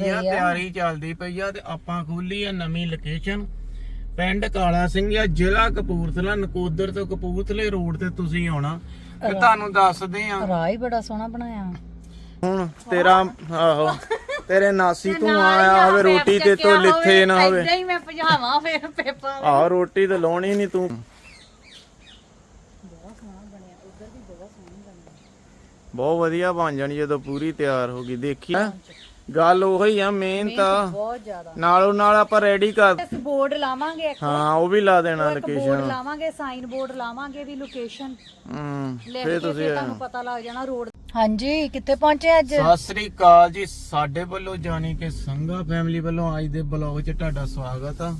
ਆ। ਤਿਆਰੀ ਚੱਲਦੀ ਪਈ ਆ ਤੇ ਆਪਾਂ ਖੋਲੀ ਆ ਨਵੀਂ ਲੋਕੇਸ਼ਨ ਪਿੰਡ ਕਾਲਾ ਸਿੰਘ ਆ ਜ਼ਿਲ੍ਹਾ ਕਪੂਰਥਲਾ ਨਕੋਦਰ ਤੋਂ ਕਪੂਰਥਲੇ ਰੋਡ ਤੇ ਤੁਸੀਂ ਆਉਣਾ। ਤੇ ਤੁਹਾਨੂੰ ਦੱਸਦੇ ਆ। ਰਾਹ ਹੀ ਬੜਾ ਸੋਹਣਾ ਬਣਾਇਆ। ਹੁਣ ਤੇਰਾ ਆਹੋ ਤੇਰੇ ਨਾਸੀ ਤੂੰ ਆਇਆ ਹੋਵੇ ਰੋਟੀ ਤੇ ਤੋਂ ਲਿੱਥੇ ਨਾ ਹੋਵੇ। ਹੀ ਮੈਂ ਭਜਾਵਾਂ ਫਿਰ ਪੇਪਰ ਆਹ ਰੋਟੀ ਤੇ ਲਾਉਣੀ ਨਹੀਂ ਤੂੰ। ਬਹੁਤ ਵਧੀਆ ਬਣ ਜਾਣੀ ਜਦੋਂ ਪੂਰੀ ਤਿਆਰ ਹੋ ਗਈ। ਦੇਖੀ? ਗੱਲ ਉਹੀ ਆ ਮੇਨ ਤਾਂ ਬਹੁਤ ਜ਼ਿਆਦਾ। ਨਾਲੋਂ ਨਾਲ ਆਪਾਂ ਰੈਡੀ ਕਰ ਇਸ ਬੋਰਡ ਲਾਵਾਂਗੇ ਇੱਕ। ਹਾਂ ਉਹ ਵੀ ਲਾ ਦੇਣਾ ਬੋਰਡ ਲੋਕੇਸ਼ਨ ਲਾਵਾਂਗੇ ਸਾਈਨ ਬੋਰਡ ਲਾਵਾਂਗੇ ਵੀ ਲੋਕੇਸ਼ਨ ਹੂੰ ਲਿਖ ਫੇਰ ਤੁਸੀਂ ਫਿਰ ਤੁਹਾਨੂੰ ਪਤਾ ਲੱਗ ਜਾਣਾ ਰੋਡ ਹਾਂਜੀ ਕਿੱਥੇ ਪਹੁੰਚੇ ਅੱਜ? ਸਤਿ ਸ੍ਰੀ ਅਕਾਲ ਜੀ ਸਾਡੇ ਵੱਲੋਂ ਜਾਣੀ ਕਿ ਸੰਘਾ ਫੈਮਿਲੀ ਵੱਲੋਂ ਅੱਜ ਦੇ ਬਲੌਗ 'ਚ ਤੁਹਾਡਾ ਸਵਾਗਤ ਆ।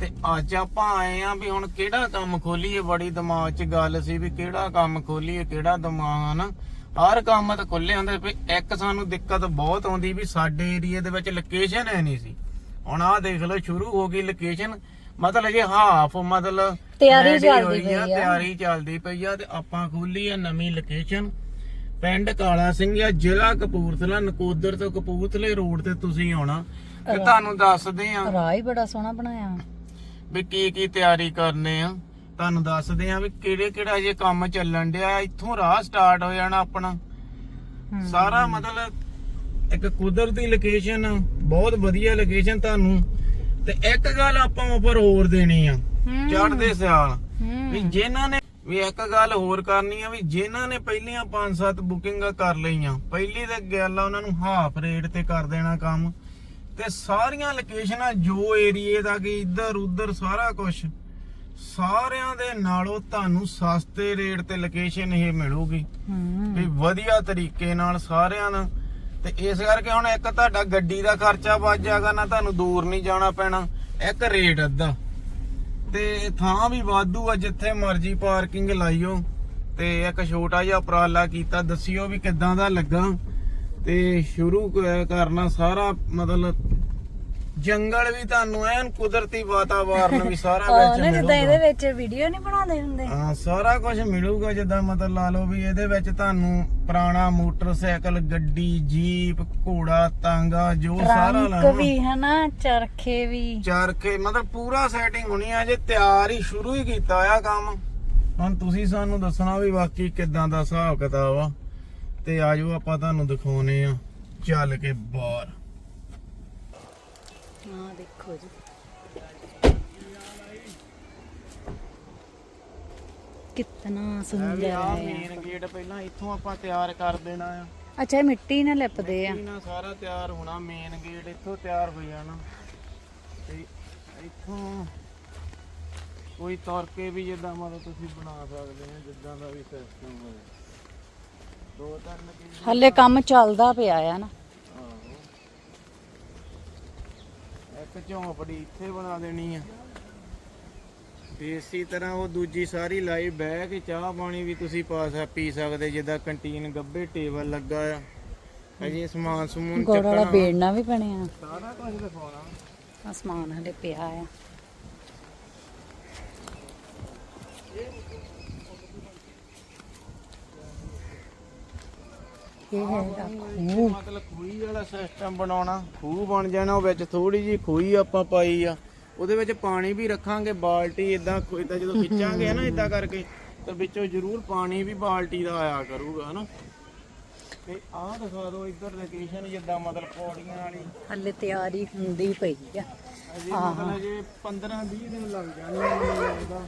ਤੇ ਅੱਜ ਆਪਾਂ ਆਏ ਆ ਵੀ ਹੁਣ ਕਿਹੜਾ ਕੰਮ ਖੋਲੀਏ ਬੜੀ ਦਿਮਾਗ 'ਚ ਗੱਲ ਸੀ ਵੀ ਕਿਹੜਾ ਕੰਮ ਖੋਲੀਏ ਕਿਹੜਾ ਦਿਮਾਗ ਆ ਨਾ। ਹਰ ਕੰਮ ਤਾਂ ਖੁੱਲੇ ਹੁੰਦੇ ਵੀ ਇੱਕ ਸਾਨੂੰ ਦਿੱਕਤ ਬਹੁਤ ਆਉਂਦੀ ਵੀ ਸਾਡੇ ਏਰੀਆ ਦੇ ਵਿੱਚ ਲੋਕੇਸ਼ਨ ਹੈ ਨਹੀਂ ਸੀ। ਹੁਣ ਆਹ ਦੇਖ ਲਓ ਸ਼ੁਰੂ ਹੋ ਗਈ ਲੋਕੇਸ਼ਨ ਮਤਲਬ ਜੇ ਹਾਫ ਮਤਲਬ ਤਿਆਰੀ ਚੱਲਦੀ ਪਈ ਆ। ਤਿਆਰੀ ਚੱਲਦੀ ਪਈ ਆ ਤੇ ਆਪਾਂ ਖੋਲੀ ਆ ਨਵੀਂ ਲੋਕੇਸ਼ਨ ਪਿੰਡ ਕਾਲਾ ਸਿੰਘ ਆ ਜ਼ਿਲ੍ਹਾ ਕਪੂਰਥਲਾ ਨਕੋਦਰ ਤੋਂ ਕਪੂਰਥਲੇ ਰੋਡ ਤੇ ਤੁਸੀਂ ਆਉਣਾ। ਤੇ ਤੁਹਾਨੂੰ ਦੱਸਦੇ ਆ ਰਾਹ ਹੀ ਬੜਾ ਸੋਹਣਾ ਬਣਾਇਆ। ਵੀ ਕੀ ਕੀ ਤਿਆਰੀ ਕਰਨੇ ਆ। ਤੁਹਾਨੂੰ ਦੱਸਦੇ ਆ ਵੀ ਕਿਹੜੇ ਕਿਹੜਾ ਜੇ ਕੰਮ ਚੱਲਣ ਡਿਆ ਇੱਥੋਂ ਰਾਹ ਸਟਾਰਟ ਹੋ ਜਾਣਾ ਆਪਣਾ। ਸਾਰਾ ਮਤਲਬ ਇੱਕ ਕੁਦਰਤੀ ਲੋਕੇਸ਼ਨ ਬਹੁਤ ਵਧੀਆ ਲੋਕੇਸ਼ਨ ਤੁਹਾਨੂੰ ਤੇ ਇੱਕ ਗੱਲ ਆਪਾਂ ਉੱਪਰ ਹੋਰ ਦੇਣੀ ਆ ਹਮ। ਚੜ੍ਹਦੇ ਸਿਆਲ। ਵੀ ਜਿਨ੍ਹਾਂ ਨੇ ਵੀ ਇੱਕ ਗੱਲ ਹੋਰ ਕਰਨੀ ਆ ਵੀ ਜਿਨ੍ਹਾਂ ਨੇ ਪਹਿਲੀਆਂ 5-7 ਬੁਕਿੰਗਾਂ ਕਰ ਲਈਆਂ ਪਹਿਲੀ ਤੇ ਗੱਲ ਆ ਉਹਨਾਂ ਨੂੰ ਹਾਫ ਰੇਟ ਤੇ ਕਰ ਦੇਣਾ ਕੰਮ ਤੇ ਸਾਰੀਆਂ ਲੋਕੇਸ਼ਨਾਂ ਜੋ ਏਰੀਏ ਦਾ ਕਿ ਇੱਧਰ ਉੱਧਰ ਸਾਰਾ ਕੁਝ ਸਾਰਿਆਂ ਦੇ ਨਾਲੋਂ ਤੁਹਾਨੂੰ ਸਸਤੇ ਰੇਟ ਤੇ ਲੋਕੇਸ਼ਨ ਇਹ ਮਿਲੂਗੀ। ਵੀ ਵਧੀਆ ਤਰੀਕੇ ਨਾਲ ਸਾਰਿਆਂ ਨਾਲ ਤੇ ਇਸ ਕਰਕੇ ਹੁਣ ਇੱਕ ਤੁਹਾਡਾ ਗੱਡੀ ਦਾ ਖਰਚਾ ਬਚ ਜਾਗਾ ਨਾ ਤੁਹਾਨੂੰ ਦੂਰ ਨਹੀਂ ਜਾਣਾ ਪੈਣਾ। ਇੱਕ ਰੇਟ ਅੱਧਾ। ਤੇ ਥਾਂ ਵੀ ਵਾਧੂ ਆ ਜਿੱਥੇ ਮਰਜ਼ੀ ਪਾਰਕਿੰਗ ਲਾਈਓ। ਤੇ ਇੱਕ ਛੋਟਾ ਜਿਹਾ ਉਪਰਾਲਾ ਕੀਤਾ ਦੱਸਿਓ ਵੀ ਕਿੱਦਾਂ ਦਾ ਲੱਗਾ। ਤੇ ਸ਼ੁਰੂ ਕਰਨਾ ਸਾਰਾ ਮਤਲਬ ਜੰਗਲ ਵੀ ਤੁਹਾਨੂੰ ਐਨ ਕੁਦਰਤੀ ਵਾਤਾਵਰਨ ਵੀ ਸਾਰਾ ਵਿੱਚ ਨਾ ਜਿੱਦਾਂ ਮਿਲੂਗਾ। ਇਹਦੇ ਵਿੱਚ ਵੀਡੀਓ ਨਹੀਂ ਬਣਾਉਂਦੇ ਹੁੰਦੇ? ਹਾਂ ਸਾਰਾ ਕੁਝ ਮਿਲੂਗਾ ਜਿੱਦਾਂ ਮਤਲਬ ਲਾ ਲਓ ਵੀ ਇਹਦੇ ਵਿੱਚ ਤੁਹਾਨੂੰ ਪੁਰਾਣਾ ਮੋਟਰਸਾਈਕਲ ਗੱਡੀ ਜੀਪ ਘੋੜਾ ਤਾਂਗਾ ਜੋ ਸਾਰਾ ਟਰੰਕ ਲਾਣਾ ਵੀ ਹਨਾ ਚਰਖੇ ਵੀ। ਚਰਖੇ ਮਤਲਬ ਪੂਰਾ ਸੈਟਿੰਗ ਹੋਣੀ ਆ ਜੇ ਤਿਆਰ ਹੀ ਸ਼ੁਰੂ ਹੀ ਕੀਤਾ ਆ ਕੰਮ। ਹੁਣ ਤੁਸੀਂ ਸਾਨੂੰ ਦੱਸਣਾ ਵੀ ਬਾਕੀ ਕਿੱਦਾਂ ਦਾ ਹਿਸਾਬ ਕਿਤਾਬ ਆ। ਤੇ ਆਜੋ ਆਪਾਂ ਤੁਹਾਨੂੰ ਦਿਖਾਉਨੇ ਆ ਚੱਲ ਕੇ ਬਾਹਰ। ਹਾਂ ਦੇਖੋ ਜੀ। ਕਿੰਨਾ ਸੁੰਦਰ ਆ ਹੈ ਮੇਨ ਗੇਟ ਪਹਿਲਾਂ ਇੱਥੋਂ ਆਪਾਂ ਤਿਆਰ ਕਰ ਦੇਣਾ ਆ। ਅੱਛਾ ਇਹ ਮਿੱਟੀ ਨਾਲ ਲਿਪਦੇ ਆ। ਨਾਲ ਸਾਰਾ ਤਿਆਰ ਹੋਣਾ ਮੇਨ ਗੇਟ ਇੱਥੋਂ ਤਿਆਰ ਹੋ ਜਾਣਾ। ਤੇ ਇੱਥੋਂ ਕੋਈ ਤੌਰ ਕੇ ਵੀ ਜਿੱਦਾਂ ਮਤਲਬ ਤੁਸੀਂ ਬਣਾ ਸਕਦੇ ਹੋ ਜਿੱਦਾਂ ਦਾ ਵੀ ਸਿਸਟਮ ਹੋਵੇ। ਦੋ ਤਿੰਨ ਕੀ ਹੱਲੇ ਕੰਮ ਚੱਲਦਾ ਪਿਆ ਆ ਨਾ। ਆਹੋ ਇੱਕ ਝੌਂਪੜੀ ਇੱਥੇ ਬਣਾ ਦੇਣੀ ਆ। ਤੇ ਇਸੇ ਤਰ੍ਹਾਂ ਉਹ ਦੂਜੀ ਸਾਰੀ ਲਾਈ ਬਹਿ ਕੇ ਚਾਹ ਪਾਣੀ ਵੀ ਤੁਸੀਂ ਪਾ ਸਕ ਪੀ ਸਕਦੇ ਜਿੱਦਾਂ ਕੰਟੀਨ ਗੱਬੇ ਟੇਬਲ ਲੱਗਾ ਆ। ਅਜੇ ਸਮਾਨ ਸਮੂਨ ਗੋੜ ਚੱਕਣਾ। ਬੇੜਨਾ ਵੀ ਬਣਿਆ ਸਾਰਾ ਕੁਝ ਦਿਖਾਉਣਾ। ਅਸਮਾਨ ਹਲੇ ਪਿਆ ਆ। ਇਹ ਹੈਗਾ ਖੂਹ। ਮਤਲਬ ਖੂਹੀ ਵਾਲਾ ਸਿਸਟਮ ਬਣਾਉਣਾ ਖੂਹ ਬਣ ਜਾਣਾ ਉਹ ਵਿੱਚ ਥੋੜੀ ਜੀ ਖੂਹੀ ਆਪਾਂ ਪਾਈ ਆ। ਉਹਦੇ ਵਿੱਚ ਪਾਣੀ ਵੀ ਰੱਖਾਂਗੇ ਬਾਲਟੀ ਇਦਾਂ ਇਦਾਂ ਜਦੋਂ ਖਿੱਚਾਂਗੇ ਨਾ ਇਦਾਂ ਕਰਕੇ ਤਾਂ ਵਿੱਚੋਂ ਜ਼ਰੂਰ ਪਾਣੀ ਵੀ ਬਾਲਟੀ ਦਾ ਆਇਆ ਕਰੂਗਾ ਹਨਾ? ਤੇ ਆਹ ਦਿਖਾ ਦਿਓ ਇੱਧਰ ਲੋਕੇਸ਼ਨ ਜਿੱਦਾਂ ਮਤਲਬ ਪੌੜੀਆਂ ਵਾਲੀ। ਹਲੇ ਤਿਆਰੀ ਹੁੰਦੀ ਪਈ ਆ। ਅਜੇ ਮਤਲਬ ਜੇ 15 20 ਦਿਨ ਲੱਗ ਜਾਣੇ ਆ ਮੈਨੂੰ ਲੱਗਦਾ।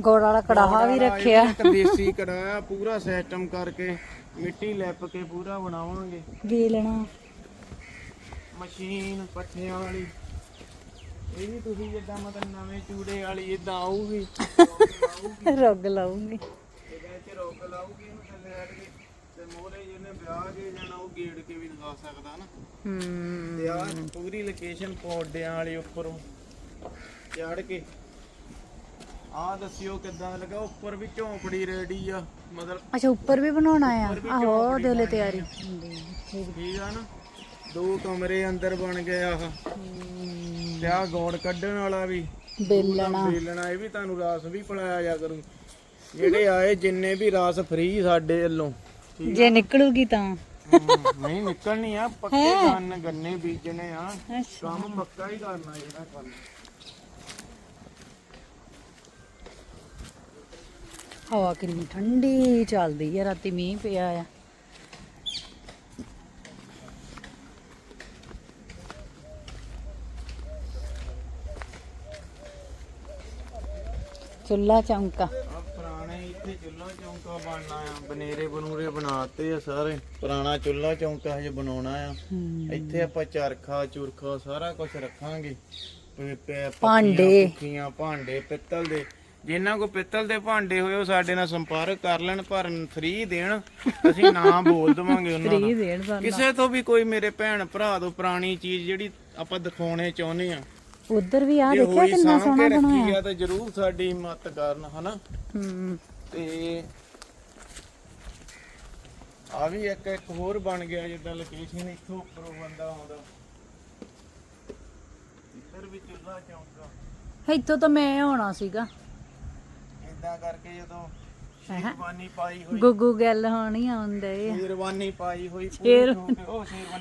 ਗੋੜ ਵਾਲਾ ਕੜਾਹਾ ਵੀ ਰੱਖਿਆ। ਇੱਕ ਦੇਸੀ ਕੜਾਹਾ ਪੂਰਾ ਸਿਸਟਮ ਕਰਕੇ। ਮਿੱਟੀ ਲਿਪ ਕੇ ਪੂਰਾ ਬਣਾਵਾਂਗੇ। ਵੇਲਣਾ ਮਸ਼ੀਨ ਪੱਠਿਆਂ ਵਾਲੀ। ਇਹ ਵੀ ਤੁਸੀਂ ਜਿੱਦਾਂ ਮਤਲਬ ਨਵੇਂ ਚੂੜੇ ਵਾਲੀ ਇਦਾਂ ਆਊਗੀ। ਰੁੱਗ ਲਾਉਂਗੀ ਇਹਦੇ ਚ ਰੋਕ ਲਾਊਗੀ ਇਹਨੂੰ ਥੱਲੇ ਰੱਖ ਕੇ ਤੇ ਜਿਹਨੇ ਵਿਆਹ ਕੇ ਜਾਣਾ ਉਹ ਗੇੜ ਕੇ ਵੀ ਦਿਖਾ ਸਕਦਾ ਨਾ। ਹੂੰ ਤੇ ਆ ਪੂਰੀ ਲੋਕੇਸ਼ਨ ਪੌਡਿਆਂ ਵਾਲੀ ਉੱਪਰੋਂ ਚੜ ਕੇ। ਆ ਦੱਸਿਓ ਕਿੱਦਾਂ ਲੱਗਾ? ਉੱਪਰ ਵੀ ਝੌਂਪੜੀ ਰੈਡੀ ਆ। ਮਤਲਬ ਅੱਛਾ ਉੱਪਰ ਵੀ ਬਣਾਉਣਾ ਆ? ਆਹੋ ਉਹਦੇ ਲਈ ਤਿਆਰੀ। ਹੁੰਦੀ। ਠੀਕ ਆ ਨਾ? ਦੋ ਕਮਰੇ ਅੰਦਰ ਬਣ ਗਏ ਆਹ। ਤੇ ਆਹ ਗੋੜ ਕੱਢਣ ਵਾਲਾ ਵੀ। ਬੇਲਣਾ। ਵੇਲਣਾ ਇਹ ਵੀ ਤੁਹਾਨੂੰ ਰਾਸ ਵੀ ਪਿਲਾਇਆ ਜਾ ਕਰੂ। ਜਿਹੜੇ ਆਏ ਜਿੰਨੇ ਵੀ ਰਾਸ ਫ੍ਰੀ ਸਾਡੇ ਵੱਲੋਂ। ਜੇ ਨਿਕਲੂਗੀ ਤਾਂ। ਨਹੀਂ ਨਿਕਲਣੀ ਆ ਪੱਕੇ ਗੰਨ ਬੀਜਣੇ ਆ। ਕੰਮ ਪੱਕਾ ਹੀ ਕਰਨਾ ਜਿਹੜਾ ਕੰਮ ਹਵਾ ਕਿੰਨੀ ਠੰਡੀ ਚੱਲਦੀ ਆ ਰਾਤੀ ਮੀਂਹ ਪਿਆ ਆ। ਚੁੱਲਾ ਚੌਂਕਾ। ਪੁਰਾਣੇ ਇੱਥੇ ਚੁੱਲ੍ਹਾ ਚੌਂਕਾ ਬਣਨਾ ਆ ਬਨੇਰੇ ਬਨੂਰੇ ਬਣਾਤੇ ਆ ਸਾਰੇ। ਪੁਰਾਣਾ ਚੁੱਲ੍ਹਾ ਚੌਂਕਾ ਹਜੇ ਬਣਾਉਣਾ ਆ। ਇੱਥੇ ਆਪਾਂ ਚਰਖਾ ਚੁਰਖਾ ਸਾਰਾ ਕੁਝ ਰੱਖਾਂਗੇ। ਭਾਂਡੇ। ਪੁੱਖੀਆਂ, ਭਾਂਡੇ ਪਿੱਤਲ ਦੇ। ਜਿਨ੍ਹਾਂ ਕੋ ਪਿੱਤਲ ਦੇ ਭਾਂਡੇ ਹੋਏ ਉਹ ਸਾਡੇ ਨਾਲ ਸੰਪਰਕ ਕਰ ਲੈਣ ਪਰ ਫ੍ਰੀ ਦੇਣ ਅਸੀਂ ਨਾਂ ਬੋਲ ਦਵਾਂਗੇ ਉਹਨਾਂ ਫ੍ਰੀ ਦਾ ਦੇਣ ਸਾਨੂੰ। ਕਿਸੇ ਤੋਂ ਵੀ ਕੋਈ ਮੇਰੇ ਭੈਣ ਭਰਾ ਤੋਂ ਪੁਰਾਣੀ ਚੀਜ਼ ਜਿਹੜੀ ਆਪਾਂ ਦਿਖਾਉਣੇ ਚਾਹੁੰਦੇ ਆ ਉਧਰ ਵੀ ਆ ਦੇਖਿਆ ਕਿੰਨਾ ਸੋਹਣਾ ਬਣਾਇਆ। ਆ ਤਾਂ ਜਰੂਰ ਸਾਡੀ ਮਦਦ ਕਰਨ ਹਨਾ? ਹਮ, ਤੇ ਆ ਵੀ ਇੱਕ ਇੱਕ ਹੋਰ ਬਣ ਗਿਆ ਜਿੱਦਾਂ ਲੋਕੇਸ਼ਨ ਇੱਥੋਂ ਉੱਪਰੋਂ ਬੰਦਾ ਆਉਂਦਾ। ਇੱਧਰ ਵੀ ਚੁੱਲ੍ਹਾ ਚੌਂਕਾ। ਇੱਥੋਂ ਤਾਂ ਮੈਂ ਆਉਣਾ ਸੀਗਾ। ਇਦਾਂ ਕਰਕੇ ਜਦੋਂ ਸ਼ੇਰਵਾਨੀ ਪਾਈ ਹੋਈ ਗੁੱਗੂ ਗੱਲ ਹੋਣੀ ਆਉਂਦੇ ਆ। ਸ਼ੇਰਵਾਨੀ ਪਾਈ ਹੋਈ ਸ਼ੇਰ-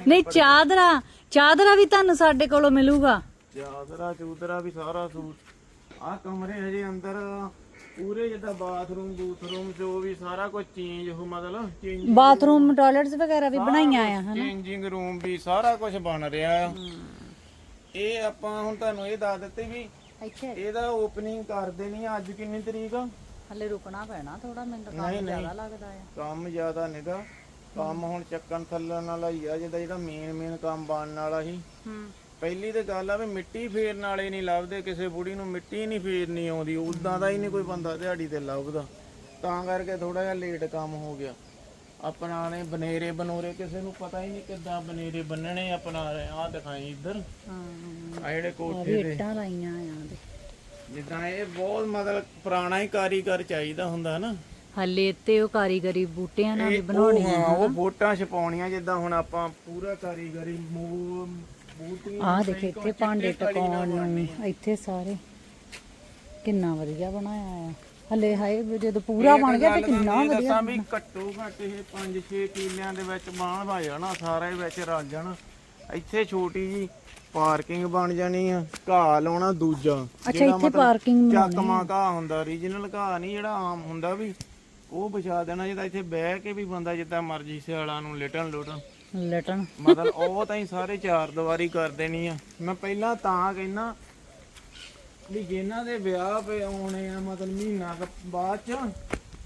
ਨਹੀਂ ਚਾਦਰਾ ਚਾਦਰਾ ਵੀ ਤੁਹਾਨੂੰ ਸਾਡੇ ਕੋਲੋਂ ਮਿਲੂਗਾ। ਚਾਦਰਾ ਚੂਦਰਾ ਵੀ ਸਾਰਾ ਸੂਟ। ਆ ਕਮਰੇ ਹਜੇ ਅੰਦਰ ਪੂਰੇ ਜਿੱਦਾਂ ਬਾਥਰੂਮ ਬੂਥਰੂਮ ਜੋ ਵੀ ਸਾਰਾ ਕੁਝ ਚੇਂਜ ਹੋ ਮਤਲਬ ਚੇਂਜ ਬਾਥਰੂਮ ਟਾਇਲਟਸ ਵਗੈਰਾ ਵੀ ਬਣਾਈਆਂ ਆ ਹਨਾ? ਚੇਂਜਿੰਗ ਰੂਮ ਵੀ ਸਾਰਾ ਕੁਝ ਬਣ ਰਿਹਾ। ਆ ਇਹ ਆਪਾਂ ਹੁਣ ਤੁਹਾਨੂੰ ਇਹ ਦੱਸ ਦਿੱਤੇ ਵੀ ਇੱਥੇ? ਇਹਦਾ ਓਪਨਿੰਗ ਕਰ ਦੇਣੀ ਆ ਅੱਜ ਕਿੰਨੀ ਤਰੀਕ? ਆ ਹਲੇ ਰੁਕਣਾ ਪੈਣਾ ਥੋੜਾ ਮੈਨੂੰ ਤਾਂ ਨਹੀਂ, ਕੰਮ ਨਹੀਂ। ਜ਼ਿਆਦਾ ਲੱਗਦਾ ਆ। ਕੰਮ ਜ਼ਿਆਦਾ ਨਿਗਾ। ਕੰਮ ਹੁਣ ਚੱਕਣ ਥੱਲਣ ਵਾਲਾ ਹੀ ਆ ਜਿਹਦਾ ਜਿਹੜਾ ਮੇਨ ਮੇਨ ਕੰਮ ਬਣਨ ਵਾਲਾ ਸੀ। ਹੂੰ। ਪਹਿਲੀ ਤੇ ਗੱਲ ਆ ਵੀ ਮਿੱਟੀ ਫੇਰਨ ਵਾਲੇ ਨਹੀਂ ਲੱਭਦੇ ਕਿਸੇ ਬੁੜੀ ਨੂੰ ਮਿੱਟੀ ਨਹੀਂ ਫੇਰਨੀ ਆਉਂਦੀ ਉਦਾਂ ਦਾ ਹੀ ਨਹੀਂ ਕੋਈ ਬੰਦਾ ਦਿਹਾੜੀ ਤੇ ਲੱਭਦਾ। ਤਾਂ ਕਰਕੇ ਥੋੜਾ ਜਿਹਾ ਲੇਟ ਕੰਮ ਹੋ ਗਿਆ। ਆਪਣਾ ਨੇ ਬਨੇਰੇ ਬਨੋਰੇ ਕਿਸੇ ਨੂੰ ਪਤਾ ਹੀ ਨਹੀਂ ਕਿੱਦਾਂ ਬਨੇਰੇ ਬੰਨਣੇ ਆਪਣਾ ਆਹ ਦਿਖਾਈ ਇੱਧਰ। ਹਾਂ। ਆ ਜਿਹੜੇ ਆ ਕੋਠੇ ਦੇ। ਇੱਟਾਂ ਲਾਈਆਂ ਆ ਦੇ ਜਿੱਦਾਂ ਇਹ ਬਹੁਤ ਮਤਲਬ ਪੁਰਾਣਾ ਹੀ ਕਾਰੀਗਰ ਚਾਹੀਦਾ ਹੁੰਦਾ ਨਾ। ਹਲੇ ਤੇ ਉਹ ਕਾਰੀਗਰੀ ਬੂਟਿਆਂ ਨਾਲ ਉਹ ਬਣਾਉਣੀ ਹਾਂ ਉਹ ਫੋਟਾਂ ਛਪਾਉਣੀਆਂ ਜਿੱਦਾਂ ਹੁਣ ਆਪਾਂ ਪੂਰਾ ਕਾਰੀਗਰੀ ਬੂਟੀਆਂ ਆ ਦੇਖ ਇੱਥੇ ਭਾਂਡੇ ਟਕਾਉਣ ਨੂੰ ਇੱਥੇ ਸਾਰੇ। ਕਿੰਨਾ ਵਧੀਆ ਬਣਾਇਆ ਆ। ਹਲੇ ਹਾਏ ਵੀ ਜਦੋਂ ਪੂਰਾ ਬਣ ਗਿਆ ਤੇ ਕਿੰਨਾ ਵਧੀਆ ਦੱਸਾਂ ਵੀ ਘੱਟੋ ਘੱਟ ਇਹ 5-6 ਕਿੱਲਿਆਂ ਦੇ ਵਿੱਚ ਬਾਣ ਵਾ ਜਾਣਾ ਸਾਰਾ ਹੀ ਵਿੱਚ ਰਲ ਜਾਣਾ। ਇੱਥੇ ਛੋਟੀ ਜੀ ਪਾਰਕਿੰਗ ਬਣ ਜਾਣੀ ਆ ਘਾਹ ਲਾਉਣਾ ਦੂਜਾ। ਅੱਛਾ ਇੱਥੇ ਪਾਰਕਿੰਗ ਚੱਕਮਾ ਘਾਹ ਹੁੰਦਾ ਓਰੀਜਨਲ ਘਾਹ ਨਹੀਂ ਜਿਹੜਾ ਆਮ ਹੁੰਦਾ ਵੀ ਉਹ ਵਿਛਾ ਦੇਣਾ ਜਿਹਦਾ ਇੱਥੇ ਬਹਿ ਕੇ ਵੀ ਬੰਦਾ ਜਿੱਦਾਂ ਮਰਜ਼ੀ ਸਿਆਲਾਂ ਨੂੰ ਲੇਟਣ ਲੁਟਣ। ਲਟਣ। ਮਤਲਬ ਉਹ ਤਾਂ ਹੀ ਸਾਰੇ ਚਾਰ ਦੀਵਾਰੀ ਕਰ ਦੇਣੀ ਆ। ਮੈਂ ਪਹਿਲਾਂ ਤਾਂ ਕਹਿਣਾ ਵੀ ਜਿਨ੍ਹਾਂ ਦੇ ਵਿਆਹ ਪਏ ਆਉਣੇ ਆ ਮਤਲਬ ਮਹੀਨਾ ਕੁ ਬਾਅਦ ਚ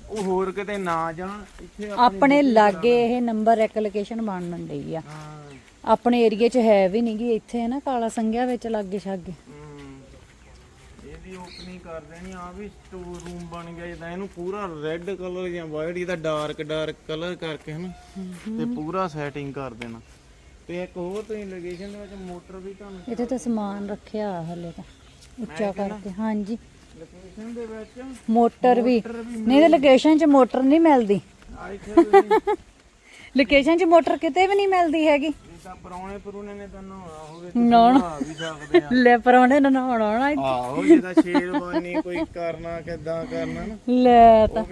ਉਹ ਹੋਰ ਕਿਤੇ ਨਾ ਜਾਣ ਇੱਥੇ ਆਪਣੇ ਲਾਗੇ ਇਹ ਨੰਬਰ ਇੱਕ ਲੋਕੇਸ਼ਨ ਬਣਨ ਡਈ ਆ। ਹਾਂ। ਆਪਣੇ ਏਰੀਏ 'ਚ ਹੈ ਵੀ ਨਹੀਂਗੀ ਇੱਥੇ ਹੈ ਨਾ ਕਾਲਾ ਸੰਘਿਆ ਵਿੱਚ ਲਾਗੇ ਛਾਗੇ। ਹਮ, ਇਹਦੀ ਓਪਨਿੰਗ ਕਰ ਦੇਣੀ ਆ ਵੀ ਸਟੋਰ ਰੂਮ ਬਣ ਗਿਆ ਜਿੱਦਾਂ ਇਹਨੂੰ ਪੂਰਾ ਰੈੱਡ ਕਲਰ ਜਾਂ ਵਾਈਟ ਜਿਹਦਾ ਡਾਰਕ ਡਾਰਕ ਕਲਰ ਕਰਕੇ ਹਨਾ ਤੇ ਪੂਰਾ ਸੈਟਿੰਗ ਕਰ ਦੇਣਾ। ਤੇ ਇੱਕ ਹੋਰ ਤੁਸੀਂ ਲੋਕੇਸ਼ਨ ਦੇ ਵਿੱਚ ਮੋਟਰ ਵੀ ਤੁਹਾਨੂੰ ਇੱਥੇ ਤਾਂ ਸਮਾਨ ਰੱਖਿਆ ਹਲੇ ਤਾਂ। ਉੱਚਾ ਕਰਕੇ ਹਾਂਜੀ। ਲੋਕੇਸ਼ਨ ਦੇ ਵਿੱਚ ਮੋਟਰ ਵੀ ਨਹੀਂ ਤੇ ਲੋਕੇਸ਼ਨ 'ਚ ਮੋਟਰ ਨਹੀਂ ਮਿਲਦੀ। ਲੋਕੇਸ਼ਨ 'ਚ ਮੋਟਰ ਕਿਤੇ ਵੀ ਨਹੀਂ ਮਿਲਦੀ ਹੈਗੀ। ਪਰੌਣੇ ਪਰੂਨੇ ਨੇ ਤਾਂ ਨਹਾਉਣਾ ਹੋਵੇ ਨਹਾਉਣਾ। ਨਹਾ ਵੀ ਸਕਦੇ ਆ। ਲੈ ਪਰੌਣੇ ਨੂੰ ਨਹਾਉਣ ਈ। ਆਹੋ ਜਿਹਦਾ ਸ਼ੇਰਵਾਨੀ ਕੋਈ ਕਰਨਾ ਕਿੱਦਾਂ ਕਰਨਾ ਨਾ। ਲੈ ਤਾਂ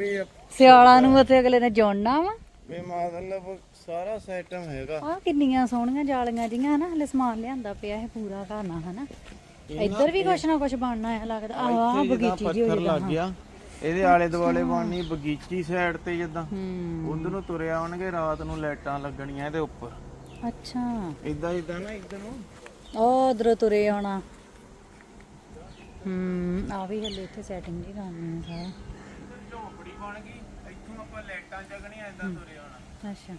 ਸਿਆਲਾਂ ਨੂੰ ਉੱਥੇ ਅਗਲੇ ਨੇ ਜੋੜਨਾ ਵਾ। ਵੀ ਮਤਲਬ ਸਾਰਾ ਸਿਸਟਮ ਹੈਗਾ। ਆ ਕਿੰਨੀਆਂ ਸੋਹਣੀਆਂ ਜਾਲੀਆਂ ਜੀਆਂ ਹਨਾ ਹਲੇ ਸਮਾਨ ਲਿਆਂਦਾ ਪਿਆ ਇਹ ਪੂਰਾ ਹਨਾ। ਇੱਧਰ ਵੀ ਕੁਛ ਨਾ ਕੁਛ ਬਣਨਾ ਹੈ ਲੱਗਦਾ। ਆਹ ਆਹ ਬਗੀਚੀ ਜੀ ਪੱਥਰ ਹੋਈ ਲੱਗ ਗਿਆ। ਇਹਦੇ ਆਲੇ ਦੁਆਲੇ ਬਣਨੀ ਬਗੀਚੀ ਸਾਈਡ ਤੇ ਜਿੱਦਾਂ। ਹੂੰ। ਉਧਰ ਨੂੰ ਤੁਰਿਆ ਆਉਣਗੇ ਰਾਤ ਨੂੰ ਲਾਈਟਾਂ ਲੱਗਣੀਆਂ ਇਹਦੇ ਉੱਪਰ। ਅੱਛਾ। ਇਦਾਂ ਇਦਾਂ ਨਾ ਨੂੰ। ਉਹ ਉਧਰੋਂ ਤੁਰੇ ਆਉਣਾ। ਹੂੰ ਆ ਵੀ ਹਲੇ ਇੱਥੇ ਸੈਟਿੰਗ ਜੀ ਕਰਨੀ ਹੈ ਸਾਰਾ। ਝੋਪੜੀ ਬਣ ਗਈ ਇੱਥੋਂ ਆਪਾਂ ਲਾਈਟਾਂ ਜਗਣੀਆਂ ਇਦਾਂ ਤੁਰਿਆ ਆਉਣਾ। ਅੱਛਾ।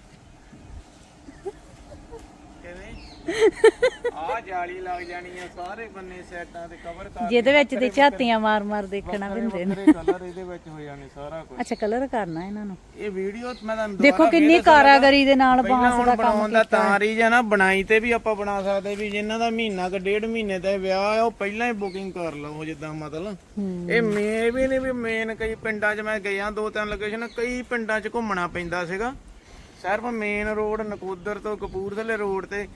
ਆ ਜਾਲੀ ਲੱਗ ਜਾਣੀ ਆ ਸਾਰੇ ਬੰਨੇ ਸੈਟਾਂ ਤੇ ਕਵਰ ਕਰ ਜਿਹਦੇ ਵਿੱਚ ਤੇ ਝਾਤੀਆਂ ਮਾਰ ਮਾਰ ਦੇਖਣਾ ਪੈਂਦੇ ਨੇ। ਵੱਖਰੇ ਕਲਰ ਇਹਦੇ ਵਿੱਚ ਹੋ ਜਾਣੇ ਸਾਰਾ ਕੁਝ ਅੱਛਾ ਕਲਰ ਕਰਨਾ ਇਹਨਾਂ ਨੂੰ। ਇਹ ਵੀਡੀਓ ਮੈਂ ਤੁਹਾਨੂੰ ਦੇਖੋ ਦੁਬਾਰਾ ਕਿੰਨੀ ਫੇਰ ਕਾਰਾਗਰੀ ਦੇ ਨਾਲ ਪਹਿਲਾਂ ਬਾਂਸ ਹੁਣ ਦਾ ਕੰਮ ਬਣਾਉਣ ਦਾ ਤਾਂ ਰੀਜ ਹੈ ਨਾ ਬਣਾਈ ਤੇ ਵੀ ਆਪਾਂ ਬਣਾ ਸਕਦੇ ਵੀ ਜਿਨ੍ਹਾਂ ਦਾ ਮਹੀਨਾ ਕ ਡੇਢ ਮਹੀਨੇ ਦਾ ਵਿਆਹ ਹੈ ਉਹ ਪਹਿਲਾਂ ਹੀ ਬੁਕਿੰਗ ਕਰ ਲਓ ਜਿੱਦਾਂ ਮਤਲਬ। ਇਹ ਮੇ ਵੀ ਨਹੀਂ ਵੀ ਮੇਨ ਕਈ ਪਿੰਡਾਂ 'ਚ ਮੈਂ ਗਿਆ ਦੋ ਤਿੰਨ ਲੋਕੇਸ਼ਨ ਕਈ ਪਿੰਡਾਂ 'ਚ ਘੁੰਮਣਾ ਪੈਂਦਾ ਸੀਗਾ। ਸਿਰਫ ਮੇਨ ਰੋਡ ਨਕੋਦਰ ਤੋਂ ਕਪੂਰਥਲੇ ਰੋਡ ਤੇ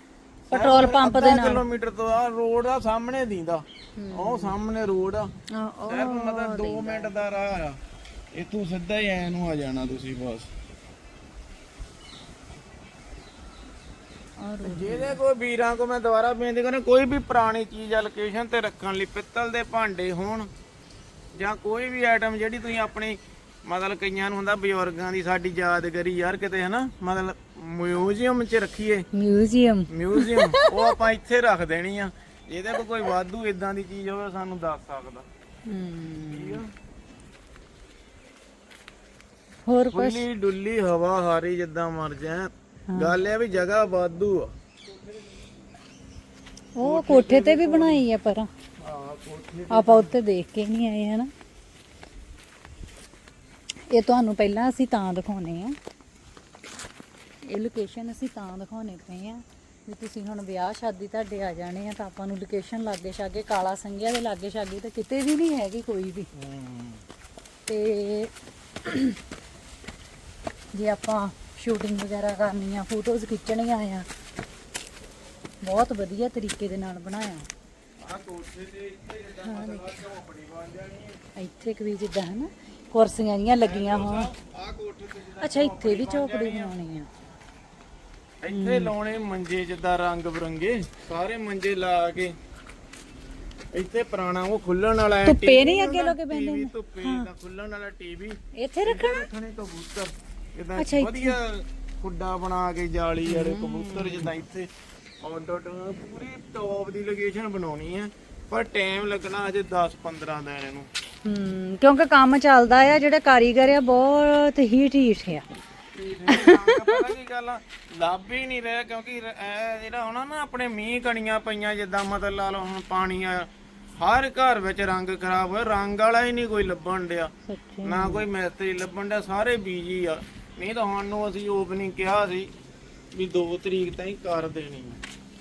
ਪੈਟਰੋਲ ਪੰਪ ਦੇ ਨਾਲ। ਕਿਲੋਮੀਟਰ ਤੋਂ ਆ ਰੋਡ ਆ ਸਾਹਮਣੇ ਦੀਂਦਾ। ਉਹ ਸਾਹਮਣੇ ਰੋਡ ਆ। ਸਿਰਫ ਮਤਲਬ 2 ਮਿੰਟ ਦਾ ਰਾਹ ਆ। ਇੱਥੋਂ ਸਿੱਧਾ ਹੀ ਐ ਨੂੰ ਆ ਜਾਣਾ ਤੁਸੀਂ ਬਸ। ਜਿਹਦੇ ਕੋਈ ਵੀਰਾਂ ਕੋ ਮੈਂ ਦੁਬਾਰਾ ਬੇਨਤੀ ਕਰਾਂ ਕੋਈ ਵੀ ਪੁਰਾਣੀ ਚੀਜ਼ ਆ ਲੋਕੇਸ਼ਨ ਤੇ ਰੱਖਣ ਲਈ ਪਿੱਤਲ ਦੇ ਭਾਂਡੇ ਹੋਣ ਜਾਂ ਕੋਈ ਵੀ ਆਈਟਮ ਜਿਹੜੀ ਤੁਸੀਂ ਆਪਣੀ ਮਤਲਬ ਕਈਆਂ ਨੂੰ ਹੁੰਦਾ ਬਜ਼ੁਰਗਾਂ ਦੀ ਸਾਡੀ ਯਾਦਗਾਰੀ ਯਾਰ ਕਿਤੇ ਹਨਾ? ਮਤਲਬ ਮਿਊਜ਼ੀਅਮ 'ਚ ਰੱਖੀਏ। ਮਿਊਜ਼ੀਅਮ। ਮਿਊਜ਼ੀਅਮ ਉਹ ਆਪਾਂ ਇੱਥੇ ਰੱਖ ਦੇਣੀ ਆ। ਜਿਹਦੇ ਕੋਲ ਕੋਈ ਵਾਧੂ ਇਦਾਂ ਦੀ ਚੀਜ਼ ਹੋਵੇ ਸਾਨੂੰ ਦੱਸ ਸਕਦਾ। ਹੋਰ ਕੁਝ ਖੁੱਲੀ ਡੁੱਲੀ ਹਵਾ ਹਾਰੀ ਜਿੱਦਾਂ ਮਰ ਜਾ ਗੱਲ ਇਹ ਵੀ ਜਗ੍ਹਾ ਵਾਧੂ ਆ। ਉਹ ਕੋਠੇ ਤੇ ਵੀ ਬਣਾਈ ਆ ਪਰ। ਹਾਂ ਕੋਠੀ ਆਪਾਂ ਉੱਤੇ ਦੇਖ ਕੇ ਨਹੀਂ ਆਏ ਹਨਾ? ਇਹ ਤੁਹਾਨੂੰ ਪਹਿਲਾਂ ਅਸੀਂ ਤਾਂ ਦਿਖਾਉਨੇ ਆ। ਇਹ ਲੋਕੇਸ਼ਨ ਅਸੀਂ ਤਾਂ ਦਿਖਾਉਨੇ ਪਏ ਆ। ਵੀ ਤੁਸੀਂ ਹੁਣ ਵਿਆਹ ਸ਼ਾਦੀ ਤੁਹਾਡੇ ਆ ਜਾਣੇ ਆ ਤਾਂ ਆਪਾਂ ਨੂੰ ਲੋਕੇਸ਼ਨ ਲਾਗੇ ਛਾਗੇ ਕਾਲਾ ਸੰਗਿਆ ਦੇ ਲਾਗੇ ਛਾਗੇ ਤੇ ਕਿਤੇ ਵੀ ਨਹੀਂ ਹੈਗੀ ਕੋਈ ਵੀ। ਤੇ ਜੇ ਆਪਾਂ ਸ਼ੂਟਿੰਗ ਵਗੈਰਾ ਕਰਨੀ ਆ ਫੋਟੋਜ਼ ਖਿੱਚਣੀਆਂ ਆ ਬਹੁਤ ਵਧੀਆ ਤਰੀਕੇ ਦੇ ਨਾਲ ਬਣਾਇਆ। ਆ ਕੋਠੇ ਤੇ ਇੱਥੇ ਜਿੱਦਾਂ ਮਤਲਬ ਝੋਪੜੀ ਬਣ ਜਾਣੀ ਇੱਥੇ ਇੱਕ ਵੀ ਜਿੱਦਾਂ ਹਨਾ ਕੁਰਸੀਆਂ ਜੀਆਂ ਲੱਗੀਆਂ ਹੋਣ। ਅੱਛਾ ਇੱਥੇ ਵੀ ਝੋਪੜੀ ਬਣਾਉਣੀ ਆ। ਇੱਥੇ ਲਾਉਣੇ ਮੰਜੇ ਜਿੱਦਾਂ ਰੰਗ ਬਰੰਗੇ ਸਾਰੇ ਮੰਜੇ ਲਾ ਕੇ। ਇੱਥੇ ਪੁਰਾਣਾ ਉਹ ਖੁੱਲਣ ਵਾਲਾ ਹੈ ਧੁੱਪੇ ਨਹੀਂ ਅੱਗੇ ਲੋਕੇ TV ਨੇ। ਧੁੱਪੇ ਦਾ ਖੁੱਲਣ ਵਾਲਾ ਟੀਵੀ। ਇੱਥੇ ਰੱਖਣਾ? ਰੱਖਣੇ ਕਬੂਤਰ। ਇੱਥੇ। ਵਧੀਆ ਖੁੱਡਾ ਬਣਾ ਕੇ ਜਾਲੀ ਵਾਲੇ ਕਬੂਤਰ ਜਿੱਦਾਂ ਇੱਥੇ। ਆਊਟਡੋਰ ਪੂਰੀ ਟੌਪ ਦੀ ਲੋਕੇਸ਼ਨ ਬਣਾਉਣੀ ਹੈ ਪਰ ਟਾਈਮ ਲੱਗਣਾ ਅਜੇ 10 15 ਦਿਨ ਇਹਨੂੰ ਹੂੰ ਕਿਉਂਕਿ ਕੰਮ ਚੱਲਦਾ ਆ ਜਿਹੜੇ ਕਾਰੀਗਰ ਆ ਬਹੁਤ ਹੀ ਢੀਠ ਆ। ਪਤਾ ਕੀ ਗੱਲ ਆ? ਲੱਭ ਹੀ ਨਹੀਂ ਰਿਹਾ ਕਿਉਂਕਿ ਰ- ਇਹ ਜਿਹੜਾ ਹੋਣਾ ਨਾ ਆਪਣੇ ਮੀਂਹ ਕਣੀਆਂ ਪਈਆਂ ਜਿੱਦਾਂ ਮਤਲਬ ਲਾ ਲਓ ਹੁਣ ਪਾਣੀ ਆ ਹਰ ਘਰ ਵਿੱਚ ਰੰਗ ਖਰਾਬ ਹੋਇਆ ਰੰਗ ਵਾਲਾ ਹੀ ਨਹੀਂ ਕੋਈ ਲੱਭਣ ਡਿਆ ਸੱਚੀ। ਨਾ ਕੋਈ ਮਿਸਤਰੀ ਲੱਭਣ ਡਿਆ ਸਾਰੇ ਬੀਜੀ ਆ। ਨਹੀਂ ਤਾਂ ਹੁਣ ਨੂੰ ਅਸੀਂ ਓਪਨਿੰਗ ਕਿਹਾ ਸੀ ਵੀ 2 ਤਰੀਕ ਤਾਈਂ ਕਰ ਦੇਣੀ ਆ।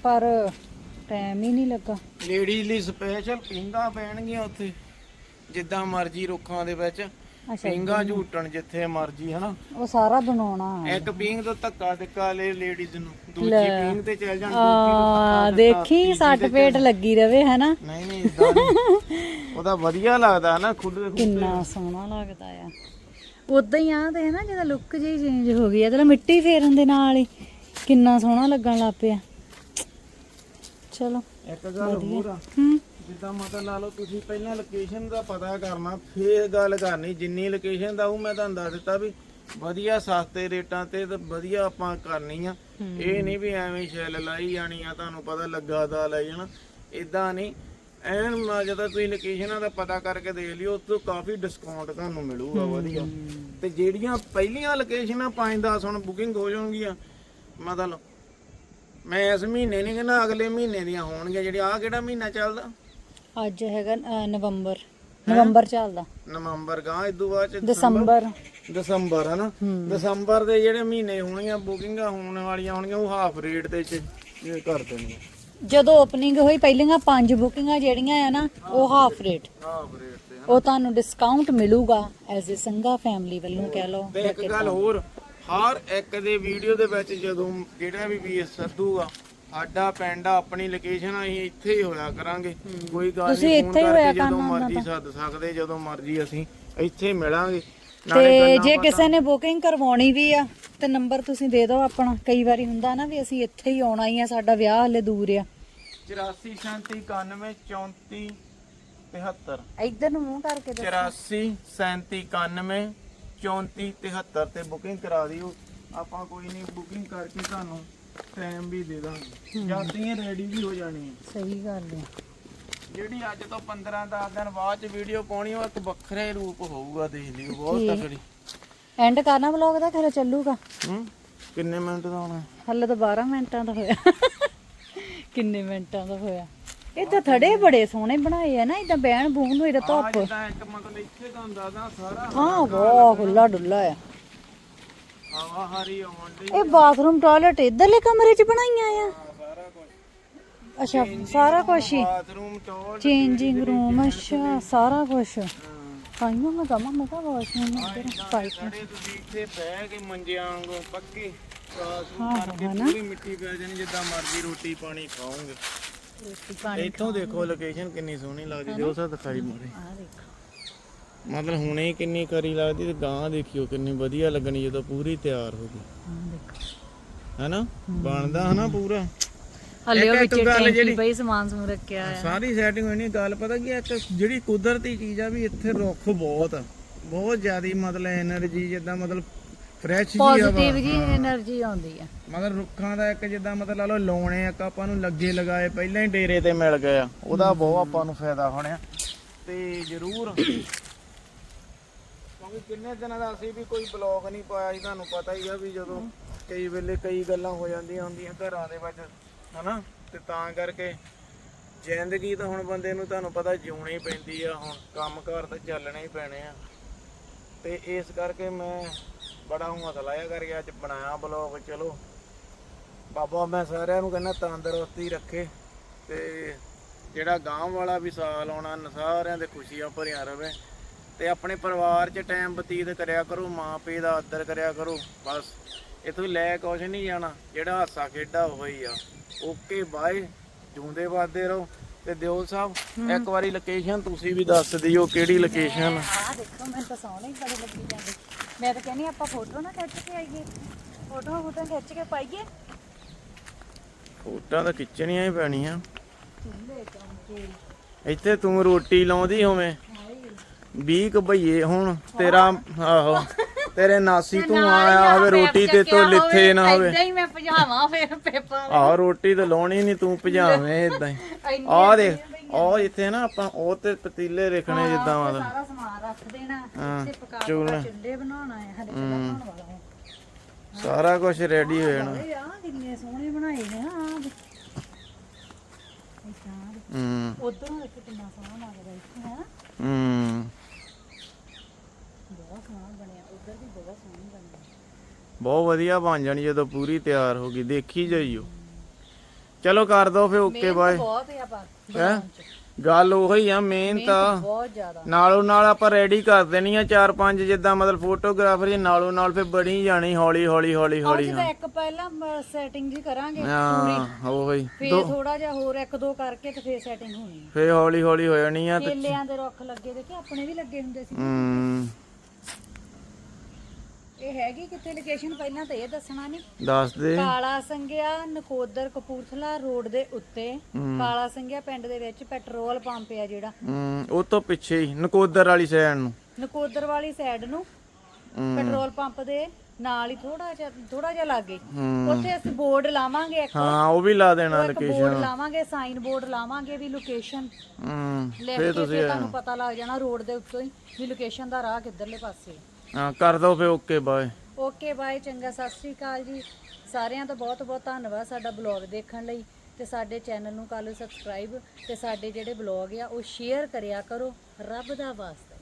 ਪਰ ਟਾਈਮ ਹੀ ਨਹੀਂ ਲੱਗਾ। ਲੇਡੀਜ਼ ਲਈ ਸਪੈਸ਼ਲ ਪਿੰਗਾ ਪੈਣਗੀਆਂ ਉੱਥੇ। ਜਿੱਦਾਂ ਮਰਜ਼ੀ ਰੁੱਖਾਂ ਦੇ ਵਿੱਚ ਪਿੰਗਾ ਝੂਟਣ ਜਿੱਥੇ ਮਰਜ਼ੀ ਹਨਾ? ਉਹ ਸਾਰਾ ਬਣਾਉਣਾ ਇੱਕ ਪਿੰਗ ਤੋਂ ਧੱਕਾ ਧੱਕਾ ਲੈ ਲੇਡੀਜ਼ ਨੂੰ ਦੂਜੀ। ਪਿੰਗ ਤੇ ਚੱਲ ਜਾਣ ਆ ਦੇਖੀ ਸੱਟ ਪੇਟ ਲੱਗੀ ਰਵੇ ਹੈਨਾ? ਨਹੀਂ ਨਹੀਂ ਉਹਦਾ ਵਧੀਆ ਲੱਗਦਾ ਨਾ ਖੁੱਲੇ ਖੁੱਲੇ ਕਿੰਨਾ ਸੋਹਣਾ ਲੱਗਦਾ ਆ। ਉਦਾਂ ਹੀ ਆ ਤੇ ਨਾ ਜਦੋਂ ਲੁੱਕ ਜਿਹੀ ਚੇਂਜ ਹੋ ਗਈ ਆ ਤੇ ਮਿੱਟੀ ਫੇਰਨ ਦੇ ਨਾਲ ਹੀ ਕਿੰਨਾ ਸੋਹਣਾ ਲੱਗਣ ਲੱਗ ਪਿਆ। ਚਲੋ ਇੱਕ ਗੱਲ ਹੋਰ ਆ। ਹੂੰ। ਜਿੱਦਾਂ ਮਤਲਬ ਲਾ ਲਓ ਤੁਸੀਂ ਪਹਿਲਾਂ ਲੋਕੇਸ਼ਨ ਦਾ ਪਤਾ ਕਰਨਾ ਫੇਰ ਗੱਲ ਕਰਨੀ ਜਿੰਨੀ ਲੋਕੇਸ਼ਨ ਦਾ ਉਹ ਮੈਂ ਤੁਹਾਨੂੰ ਦੱਸ ਦਿੱਤਾ ਵੀ ਵਧੀਆ ਸਸਤੇ ਰੇਟਾਂ ਤੇ ਤੇ ਵਧੀਆ ਆਪਾਂ ਕਰਨੀ ਆ। ਇਹ ਨਹੀਂ ਵੀ ਐਵੇਂ ਸ਼ੈਲ ਲਾਈ ਜਾਣੀ ਆ ਤੁਹਾਨੂੰ ਪਤਾ ਲੱਗਾ ਦਾ ਲਈ ਜਾਣਾ। ਇਦਾਂ ਨਹੀਂ ਐਨ ਮ- ਜਦੋਂ ਤੁਸੀਂ ਲੋਕੇਸ਼ਨਾਂ ਦਾ ਪਤਾ ਕਰਕੇ ਦੇਖ ਲਿਓ ਉਸ ਤੋਂ ਕਾਫੀ ਡਿਸਕਾਊਂਟ ਤੁਹਾਨੂੰ ਮਿਲੂਗਾ ਵਧੀਆ। ਤੇ ਜਿਹੜੀਆਂ ਪਹਿਲੀਆਂ ਲੋਕੇਸ਼ਨਾਂ 5-10 ਹੁਣ ਬੁਕਿੰਗ ਹੋ ਜਾਣਗੀਆਂ ਮਤਲਬ ਮੈਂ ਇਸ ਮਹੀਨੇ ਨਹੀਂ ਕਹਿੰਦਾ ਅਗਲੇ ਮਹੀਨੇ ਦੀਆਂ ਹੋਣਗੀਆਂ ਜਿਹੜੇ ਆ ਕਿਹੜਾ ਮਹੀਨਾ ਚੱਲਦਾ? ਅੱਜ ਹੈਗਾ ਅ, ਨਵੰਬਰ। ਨਵੰਬਰ ਚੱਲਦਾ। ਨਵੰਬਰ ਗਾਂ ਇਦੋਂ ਬਾਅਦ ਚ ਦਸੰਬਰ? ਦਸੰਬਰ। ਹਨਾ? ਦਸੰਬਰ ਦੇ ਜਿਹੜੇ ਮਹੀਨੇ ਹੋਣਗੀਆਂ ਬੁਕਿੰਗਾਂ ਹੋਣ ਵਾਲੀਆਂ ਹੋਣਗੀਆਂ ਉਹ ਹਾਫ ਰੇਟ ਤੇ ਚ ਇਹ ਕਰ ਦੇਣਗੇ। ਜਦੋਂ ਓਪਨਿੰਗ ਹੋਈ ਪਹਿਲੀਆਂ ਪੰਜ ਬੁਕਿੰਗਾਂ ਜਿਹੜੀਆਂ ਆ ਨਾ ਉਹ ਹਾਫ ਰੇਟ ਹਾਫ ਰੇਟ ਤੇ ਉਹ ਤੁਹਾਨੂੰ ਡਿਸਕਾਊਂਟ ਮਿਲੂਗਾ ਐਜ਼ ਅ ਸੰਗਾ ਫੈਮਿਲੀ ਵੱਲੋਂ ਕਹਿ ਲਓ ਤੇ ਇੱਕ ਗੱਲ ਹੋਰ ਹਰ ਇੱਕ ਦੇ ਵੀਡੀਓ ਦੇ ਵਿੱਚ ਜਦੋਂ ਜਿਹੜਾ ਵੀ ਵੀਰ ਸੱਦੂਗਾ ਸਾਡਾ ਪਿੰਡ ਆ ਆਪਣੀ ਲੋਕੇਸ਼ਨ ਅਸੀਂ ਇੱਥੇ ਹੀ ਹੋਇਆ ਕਰਾਂਗੇ। ਕੋਈ ਗੱਲ ਤੁਸੀਂ ਨਹੀਂ ਇੱਥੇ ਹੀ ਹੋਇਆ ਜਦੋਂ ਕਰਨਾ ਮਰਜ਼ੀ ਸੱਦ ਸਕਦੇ ਜਦੋਂ ਮਰਜ਼ੀ ਅਸੀਂ ਇੱਥੇ ਮਿਲਾਂਗੇ। ਨਾਲੇ ਤੇ ਗੱਲਾਂ ਜੇ ਕਿਸੇ ਨੇ ਬੁਕਿੰਗ ਕਰਵਾਉਣੀ ਵੀ ਆ ਤੇ ਨੰਬਰ ਤੁਸੀਂ ਦੇ ਦਿਓ ਆਪਣਾ। ਕਈ ਵਾਰੀ ਹੁੰਦਾ ਨਾ ਵੀ ਅਸੀਂ ਇੱਥੇ ਹੀ ਆਉਣਾ ਹੀ ਆ ਸਾਡਾ ਵਿਆਹ ਹਲੇ ਦੂਰ ਆ। 84 37 91 34 73 ਇੱਧਰ ਨੂੰ ਮੂੰਹ ਕਰਕੇ ਦੱਸੋ। 84 37 91 34 73 ਤੇ ਬੁਕਿੰਗ ਕਰਾ ਦਿਓ। ਆਪਾਂ ਕੋਈ ਨਹੀਂ ਬੁਕਿੰਗ ਕਰਕੇ ਤੁਹਾਨੂੰ ਟਾਈਮ ਵੀ ਦੇ ਦਾਂਗੇ। ਜਾਂਦੀਆਂ ਰੈਡੀ ਵੀ ਹੋ ਜਾਣੀ ਹੈ ਸਹੀ ਗੱਲ ਆ। ਜਿਹੜੀ ਅੱਜ ਤੋਂ 15 10 ਦਿਨ ਬਾਅਦ ਚ ਵੀਡੀਓ ਪਾਉਣੀ ਉਹ ਇੱਕ ਵੱਖਰੇ ਰੂਪ ਹੋਊਗਾ ਦੇਖ ਲਿਓ ਬਹੁਤ ਤਕੜੀ। ਐਂਡ ਕਰਨਾ ਵਲੌਗ ਦਾ ਖਰੇ ਚੱਲੂਗਾ? ਹੂੰ? ਕਿੰਨੇ ਮਿੰਟ ਦਾ ਹੋਣਾ? ਹਲੇ ਤਾਂ 12 ਮਿੰਟਾਂ ਦਾ ਹੋਇਆ। ਕਿੰਨੇ ਮਿੰਟਾਂ ਦਾ ਹੋਇਆ? ਇਹ ਤਾਂ ਥੜੇ ਬੜੇ ਸੋਹਣੇ ਬਣਾਏ ਆ ਨਾ ਇਦਾਂ ਬਹਿਣ ਬੂਣ ਨੂੰ ਇਹਦਾ ਧੁੱਪ। ਜਿੱਦਾਂ ਇੱਕ ਮਤਲਬ ਇੱਥੇ ਤੁਹਾਨੂੰ ਦੱਸਦਾ ਸਾਰਾ ਹਾਂ ਬਹੁਤ ਖੁੱਲਾ ਡੁੱਲਾ ਆ। ਹਵਾ ਹਰੀ ਆਉਣ ਦੀ ਇਹ ਬਾਥਰੂਮ ਟਾਇਲਟ ਇਧਰਲੇ ਕਮਰੇ 'ਚ ਬਣਾਈਆਂ ਆ। ਸਾਰਾ ਕੁਝ ਅੱਛਾ ਸਾਰਾ ਕੁਝ ਹੀ। ਬਾਥਰੂਮ ਟੋਲ ਚੇਂਜਿੰਗ ਰੂਮ ਅੱਛਾ ਸਾਰਾ ਕੁਝ ਕਾਈਆਂ ਮੈਂ ਕਹਾਂ ਮੈਂ ਤਾਂ ਵਾਸ਼ਰੂਮ ਇੱਧਰ ਪਾਈਪ ਸਾਰੇ ਤੁਸੀਂ ਇੱਥੇ ਬਹਿ ਕੇ ਮੰਜਿਆਂ ਵਾਂਗੂ ਪੱਕੇ ਹਾਂ, ਕਰਕੇ ਪੂਰੀ ਮਿੱਟੀ ਪੈ ਜਾਣੀ ਜਿੱਦਾਂ ਮਰਜ਼ੀ ਰੋਟੀ ਪਾਣੀ ਖਾਓਗੇ। ਰੋਟੀ ਪਾਣੀ ਇੱਥੋਂ ਦੇਖੋ ਲੋਕੇਸ਼ਨ ਕਿੰਨੀ ਸੋਹਣੀ ਲੱਗਦੀ ਜੋ ਸਾ ਦਿਖਾਈ ਮਾਰੇ। ਆ ਦੇਖੋ। ਮਤਲਬ ਹੁਣੇ ਕਿੰਨੀ ਕਰੀ ਲੱਗਦੀ ਤੇ ਗਾਂ ਦੇਖਿਓ ਕਿੰਨੀ ਵਧੀਆ ਲੱਗਣੀ ਜਦੋਂ ਪੂਰੀ ਤਿਆਰ ਹੋ ਗਈ। ਹੈਨਾ? ਬਣਦਾ ਹਨਾ ਪੂਰਾ। ਹਲੇ ਉਹ ਵਿੱਚ ਟੈਂਕੀ ਪਈ ਸਮਾਨ ਸਮ ਰੱਖਿਆ ਆ ਸਾਰੀ ਸੈਟਿੰਗ ਹੋਣੀ ਗੱਲ ਪਤਾ ਕੀ ਇੱਕ ਜਿਹੜੀ ਕੁਦਰਤੀ ਚੀਜ਼ ਆ ਵੀ ਇੱਥੇ ਰੁੱਖ ਬਹੁਤ ਆ। ਬਹੁਤ ਜ਼ਿਆਦੀ ਮਤਲਬ એનર્ਜੀ ਜਿੱਦਾਂ ਮਤਲਬ ਫਰੈਸ਼ ਜੀ ਆਵਾ ਪੋਜ਼ਿਟਿਵ ਜੀ એનર્ਜੀ ਆਉਂਦੀ ਆ। ਮਗਰ ਰੁੱਖਾਂ ਦਾ ਇੱਕ ਜਿੱਦਾਂ ਮਤਲਬ ਲਾ ਲੋ ਲਾਉਣੇ ਆ ਆਪਾਂ ਨੂੰ ਲੱਗੇ ਲਗਾਏ ਪਹਿਲਾਂ ਹੀ ਡੇਰੇ ਤੇ ਮਿਲ ਗਏ ਆ। ਉਹਦਾ ਬਹੁਤ ਆਪਾਂ ਨੂੰ ਫਾਇਦਾ ਹੋਣਾ ਤੇ ਜ਼ਰੂਰ ਕਿਉਂਕਿ ਕਿੰਨੇ ਦਿਨਾਂ ਦਾ ਅਸੀਂ ਵੀ ਕੋਈ ਬਲੌਗ ਨਹੀਂ ਪਾਇਆ ਸੀ ਤੁਹਾਨੂੰ ਪਤਾ ਹੀ ਆ ਵੀ ਜਦੋਂ ਕਈ ਵੇਲੇ ਕਈ ਗੱਲਾਂ ਹੋ ਜਾਂਦੀਆਂ ਹੁੰਦੀਆਂ ਘਰਾਂ ਦੇ ਵਿੱਚ, ਹਨਾ? ਤੇ ਤਾਂ ਕਰਕੇ ਜ਼ਿੰਦਗੀ ਤਾਂ ਹੁਣ ਬੰਦੇ ਨੂੰ ਤੁਹਾਨੂੰ ਪਤਾ ਜਿਉਣੀ ਪੈਂਦੀ ਆ, ਹੁਣ ਕੰਮ ਕਾਰ ਤਾਂ ਚੱਲਣੇ ਹੀ ਪੈਣੇ ਆ। ਤੇ ਇਸ ਕਰਕੇ ਮੈਂ ਬੜਾ ਹੌਸਲਾ ਆਇਆ ਕਰਕੇ ਅੱਜ ਬਣਾਇਆ ਬਲੌਗ ਚਲੋ। ਬਾਬਾ, ਮੈਂ ਸਾਰਿਆਂ ਨੂੰ ਕਹਿੰਦਾ ਤੰਦਰੁਸਤੀ ਰੱਖੇ ਤੇ ਜਿਹੜਾ ਗਾਂਵ ਵਾਲਾ ਵੀ ਸਾਲ ਆਉਣਾ, ਸਾਰਿਆਂ ਦੇ ਖੁਸ਼ੀਆਂ ਭਰਿਆ ਰਵੇ। ਤੇ ਆਪਣੇ ਪਰਿਵਾਰ 'ਚ ਟਾਈਮ ਬਤੀਤ ਕਰਿਆ ਕਰੋ ਮਾਂ ਪਿਓ ਦਾ ਆਦਰ ਕਰਿਆ ਕਰੋ ਬਸ। ਇਥੋਂ ਲੈ ਕੁਛ ਨਹੀਂ ਜਾਣਾ ਜਿਹੜਾ ਹਾਸਾ ਖੇਡਾ ਉਹ ਹੀ ਆ। Okay bye. ਜੂੰਦੇ ਵਾਦੇ ਰਹੋ। ਤੇ ਦਿਓਲ ਸਾਹਿਬ ਇੱਕ ਵਾਰੀ ਲੋਕੇਸ਼ਨ ਤੁਸੀਂ ਵੀ ਦੱਸ ਦਿਓ ਕਿਹੜੀ ਲੋਕੇਸ਼ਨ ਆ। ਦੇਖੋ ਮੈਨੂੰ ਤਾਂ ਸੋਹਣੇ ਹੀ ਬੜੇ ਲੱਗੀ ਜਾਂਦੇ। ਮੈਂ ਤਾਂ ਕਹਿੰਦੀ ਆਪਾਂ ਫੋਟੋ ਨਾ ਖਿੱਚ ਕੇ ਆਈਏ। ਫੋਟੋ ਫੋਟੋ ਖਿੱਚ ਕੇ ਪਾਈਏ। ਫੋਟਾਂ ਤਾਂ ਖਿੱਚਣੀਆਂ ਹੀ ਪੈਣੀਆਂ। ਚੁੱਲ੍ਹੇ ਚੌਂਕੇ। ਇੱਥੇ ਤੂੰ ਰੋਟੀ ਲਾਉਂਦੀ ਹੋਵੇਂ? 20 ਕੁ ਭਈਏ ਹੁਣ ਤੇਰਾ ਆਹੋ ਤੇਰੇ ਨਾਸੀ ਤੂੰ ਆਇਆ ਹੋਵੇ ਰੋਟੀ ਤੇ ਤੋਂ ਲਿੱਥੇ ਨਾ ਹੋਵੇ। ਇਦਾਂ ਹੀ ਮੈਂ ਭਜਾਵਾਂ ਫਿਰ ਪੇਪਰ। ਆਹ ਰੋਟੀ ਤਾਂ ਲਾਉਣੀ ਨਹੀਂ ਤੂੰ ਭਜਾਵੇਂ ਇਦਾਂ ਹੀ। ਆਹ ਦੇਖ ਉਹ ਜਿੱਥੇ ਨਾ ਆਪਾਂ ਉਹ ਤੇ ਪਤੀਲੇ ਰੱਖਣੇ ਜਿੱਦਾਂ ਮਤਲਬ। ਸਾਰਾ ਸਮਾਨ ਰੱਖ ਦੇਣਾ ਹਾਂ, ਤੇ ਪਕਾ ਚੁੱਲ੍ਹਾ। ਪਕਾ ਚੁੱਲ੍ਹੇ। ਬਣਾਉਣਾ ਹੈ ਹਰੇ ਚੁੱਲ੍ਹਾ ਬਣਾਉਣ ਵਾਲਾ ਹੈ। ਸਾਰਾ ਕੁਝ ਰੈਡੀ ਹੋ ਜਾਣਾ। ਇਹ ਆ ਕਿੰਨੇ ਸੋਹਣੇ ਬਣਾਏ ਨੇ ਆ ਹੂੰ। ਉਧਰੋਂ ਇੱਕ ਕਿੰਨਾ ਸੋਹਣਾ ਲੱਗਦਾ ਇੱਥੇ ਹੈ। ਹੂੰ ਬਹੁਤ ਸੋਹਣਾ ਬਣਿਆ ਉਧਰ ਵੀ ਬਹੁਤ ਸੋਹਣੀ ਬਣੀ ਬਹੁਤ ਵਧੀਆ ਬਣ ਜਾਣੀ ਜਦੋਂ ਪੂਰੀ ਤਿਆਰ ਹੋ ਗਈ ਦੇਖੀ ਜਾਈਓ। ਚਲੋ ਕਰ ਦੋ ਫੇ ਓਕੇ ਮਿਹਨਤ ਬਾਏ। ਬਹੁਤ ਆ ਪਰ ਹੈ? ਗੱਲ ਉਹੀ ਆ ਮੇਨ ਤਾਂ ਬਹੁਤ ਜ਼ਿਆਦਾ। ਨਾਲੋਂ ਨਾਲ ਆਪਾਂ ਰੈਡੀ ਕਰ ਦੇਣੀ ਆ ਚਾਰ ਪੰਜ ਜਿੱਦਾਂ ਮਤਲਬ ਫੋਟੋਗ੍ਰਾਫਰ ਜੀ ਨਾਲੋਂ ਨਾਲ ਫੇ ਬਣੀ ਜਾਣੀ ਹੌਲੀ ਹੌਲੀ ਹੌਲੀ ਹੌਲੀ ਤਾਂ ਇੱਕ ਪਹਿਲਾਂ ਸੈਟਿੰਗ ਜੀ ਕਰਾਂਗੇ ਹਾਂ ਉਹੀ। ਫੇਰ ਥੋੜਾ ਜਿਹਾ ਹੋਰ ਇੱਕ ਦੋ ਕਰਕੇ ਤੇ ਫੇਰ ਸੈਟਿੰਗ ਹੋਣੀ ਹੈ ਫੇ ਹੌਲੀ ਹੌਲੀ ਹੋ ਜਾਣੀ ਆ ਤੇ ਕੇਲਿਆਂ ਦੇ ਰੁੱਖ ਲੱਗੇ ਦੇ ਕਿ ਆਪਣੇ ਵੀ ਲੱਗੇ ਹੁੰਦੇ ਸੀ। ਹੂੰ। ਇਹ ਹੈਗੀ ਕਿੱਥੇ ਲੋਕੇਸ਼ਨ ਪਹਿਲਾਂ ਤਾਂ ਇਹ ਦੱਸਣਾ ਨਹੀਂ ਦੱਸ ਦੇ। ਕਾਲਾ ਸੰਗਿਆ ਨਕੋਦਰ ਕਪੂਰਥਲਾ ਰੋਡ ਦੇ ਉੱਤੇ। ਕਾਲਾ ਸੰਗਿਆ ਪਿੰਡ ਦੇ ਵਿੱਚ ਪੈਟਰੋਲ ਪੰਪ ਆ ਜਿਹੜਾ। ਹੂੰ ਉਹ ਤੋਂ ਪਿੱਛੇ ਹੀ ਨਕੋਦਰ ਵਾਲੀ ਸਾਈਡ ਨੂੰ। ਨਕੋਦਰ ਵਾਲੀ ਸਾਈਡ ਨੂੰ ਪੈਟਰੋਲ ਪੰਪ ਦੇ ਨਾਲ ਹੀ ਥੋੜਾ ਜਿਹਾ ਥੋੜਾ ਜਿਹਾ ਲਾਗੇ। ਉੱਥੇ ਅਸੀਂ ਬੋਰਡ ਲਾਵਾਂਗੇ ਇੱਕ। ਹਾਂ ਉਹ ਵੀ ਲਾ ਦੇਣਾ ਲੋਕੇਸ਼ਨ ਬੋਰਡ ਲਾਵਾਂਗੇ ਸਾਈਨ ਬੋਰਡ ਲਾਵਾਂਗੇ ਵੀ ਲੋਕੇਸ਼ਨ ਹੂੰ ਲਿਖ ਫੇ ਕੇ ਤੁਸੀਂ ਫਿਰ ਤੁਹਾਨੂੰ ਪਤਾ ਲੱਗ ਜਾਣਾ ਰੋਡ ਦੇ ਉੱਤੋਂ ਹੀ ਵੀ ਲੋਕੇਸ਼ਨ ਦਾ ਰਾਹ ਕਿੱਧਰਲੇ ਪਾਸੇ। ਹੈ। ਕਰ ਦੋ ਫੇ ਓਕੇ ਬਾਏ ਓਕੇ ਬਾਏ ਚੰਗਾ ਸਤਿ ਸ੍ਰੀ ਅਕਾਲ ਜੀ। ਸਾਰਿਆਂ ਦਾ ਬਹੁਤ ਬਹੁਤ ਧੰਨਵਾਦ ਸਾਡਾ ਬਲੌਗ ਦੇਖਣ ਲਈ ਤੇ ਸਾਡੇ ਚੈਨਲ ਨੂੰ ਕਰ ਲਓ ਸਬਸਕ੍ਰਾਈਬ ਤੇ ਸਾਡੇ ਜਿਹੜੇ ਬਲੌਗ ਆ ਉਹ ਸ਼ੇਅਰ ਕਰਿਆ ਕਰੋ ਰੱਬ ਦਾ ਵਾਸਤਾ।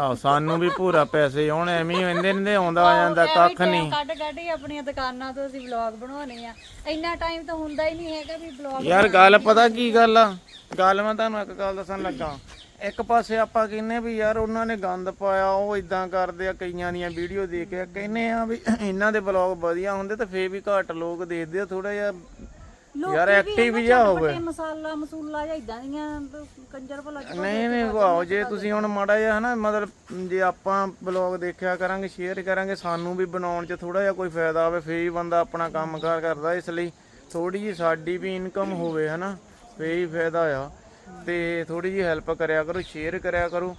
ਆਹ ਸਾਨੂੰ ਵੀ ਪੂਰਾ ਪੈਸੇ ਆਉਣ ਐਵੇਂ ਹੀ ਇੰਦੇ ਨੇ ਆਉਂਦਾ ਆ ਜਾਂਦਾ ਕੱਖ ਨਹੀਂ। ਕੱਢ ਕੱਢ ਹੀ ਆਪਣੀਆਂ ਦੁਕਾਨਾਂ ਤੋਂ ਅਸੀਂ ਬਲੌਗ ਬਣਾਉਣੇ ਆ। ਇੰਨਾ ਟਾਈਮ ਤਾਂ ਹੁੰਦਾ ਹੀ ਨਹੀਂ ਹੈਗਾ ਵੀ ਬਲੌਗ ਯਾਰ ਗੱਲ ਪਤਾ ਕੀ ਗੱਲ ਆ? ਗੱਲ ਮੈਂ ਤੁਹਾਨੂੰ ਇੱਕ ਗੱਲ ਦੱਸਣ ਲੱਗਾ। ਇੱਕ ਪਾਸੇ ਆਪਾਂ ਕਹਿੰਨੇ ਵੀ ਯਾਰ ਉਹਨਾਂ ਨੇ ਗੰਦ ਪਾਇਆ ਉਹ ਇਦਾਂ ਕਰਦੇ ਆ ਕਈਆਂ ਦੀਆਂ ਵੀਡੀਓ ਦੇਖ ਕੇ ਕਹਿੰਨੇ ਆ ਵੀ ਇਹਨਾਂ ਦੇ ਬਲੌਗ ਵਧੀਆ ਹੁੰਦੇ ਤੇ ਫੇਰ ਵੀ ਘੱਟ ਲੋਕ ਦੇਖਦੇ ਆ ਥੋੜਾ ਜਿਹਾ ਯਾਰ ਐਕਟਿਵ ਜਿਹਾ ਹੋਵੇ। ਮਸਾਲਾ ਮਸੂਲਾ ਜਾਂ ਇਦਾਂ ਦੀਆਂ ਕੰਜਰ ਭਲਾ ਨਹੀਂ ਨਹੀਂ ਵਾਓ ਜੇ ਤੁਸੀਂ ਹੁਣ ਮਾੜਾ ਜਿਹਾ ਹਨਾ ਮਤਲਬ ਜੇ ਆਪਾਂ ਬਲੌਗ ਦੇਖਿਆ ਕਰਾਂਗੇ ਸ਼ੇਅਰ ਕਰਾਂਗੇ ਸਾਨੂੰ ਵੀ ਬਣਾਉਣ 'ਚ ਥੋੜਾ ਜਿਹਾ ਕੋਈ ਫਾਇਦਾ ਆਵੇ ਫੇਰ ਹੀ ਬੰਦਾ ਆਪਣਾ ਕੰਮਕਾਰ ਕਰਦਾ ਇਸ ਲਈ ਥੋੜੀ ਜੀ ਸਾਡੀ ਵੀ ਇਨਕਮ ਹੋਵੇ ਹਨਾ ਫੇਰ ਹੀ ਫਾਇਦਾ ਆ। ਤੇ ਥੋੜੀ ਜੀ ਹੈਲਪ ਕਰਿਆ ਕਰੋ ਸ਼ੇਅਰ ਕਰਿਆ ਕਰੋ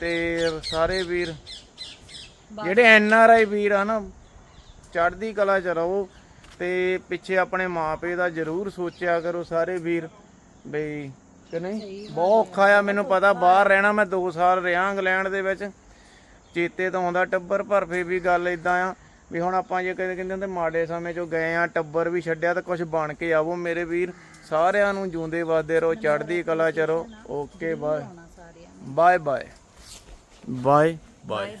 ਤੇ ਸਾਰੇ ਵੀਰ ਜਿਹੜੇ ਐਨ ਆਰ ਆਈ ਵੀਰ ਆ ਨਾ ਚੜ੍ਹਦੀ ਕਲਾ ਚ ਰਹੋ ਤੇ ਪਿੱਛੇ ਆਪਣੇ ਮਾਪੇ ਦਾ ਜ਼ਰੂਰ ਸੋਚਿਆ ਕਰੋ ਸਾਰੇ ਵੀਰ ਬਈ ਕਿ ਨਹੀਂ? ਬਹੁਤ ਔਖਾ ਆ ਮੈਨੂੰ ਪਤਾ ਬਾਹਰ ਰਹਿਣਾ ਮੈਂ 2 ਸਾਲ ਰਿਹਾ ਇੰਗਲੈਂਡ ਦੇ ਵਿੱਚ। ਚੇਤੇ ਤਾਂ ਆਉਂਦਾ ਟੱਬਰ ਪਰ ਫੇਰ ਵੀ ਗੱਲ ਇਦਾਂ ਆ ਵੀ ਹੁਣ ਆਪਾਂ ਜੇ ਕਦੇ ਕਹਿੰਦੇ ਹੁੰਦੇ ਮਾੜੇ ਸਮੇਂ ਚੋਂ ਗਏ ਆ ਟੱਬਰ ਵੀ ਛੱਡਿਆ ਤਾਂ ਕੁਝ ਬਣ ਕੇ ਆਵੋ ਮੇਰੇ ਵੀਰ। ਸਾਰਿਆਂ ਨੂੰ ਜੂੰਦੇ ਵਾਦੇ ਰਹੋ ਚੜ੍ਹਦੀ ਕਲਾ ਚ ਰਹੋ। Okay bye. Bye bye. Bye bye.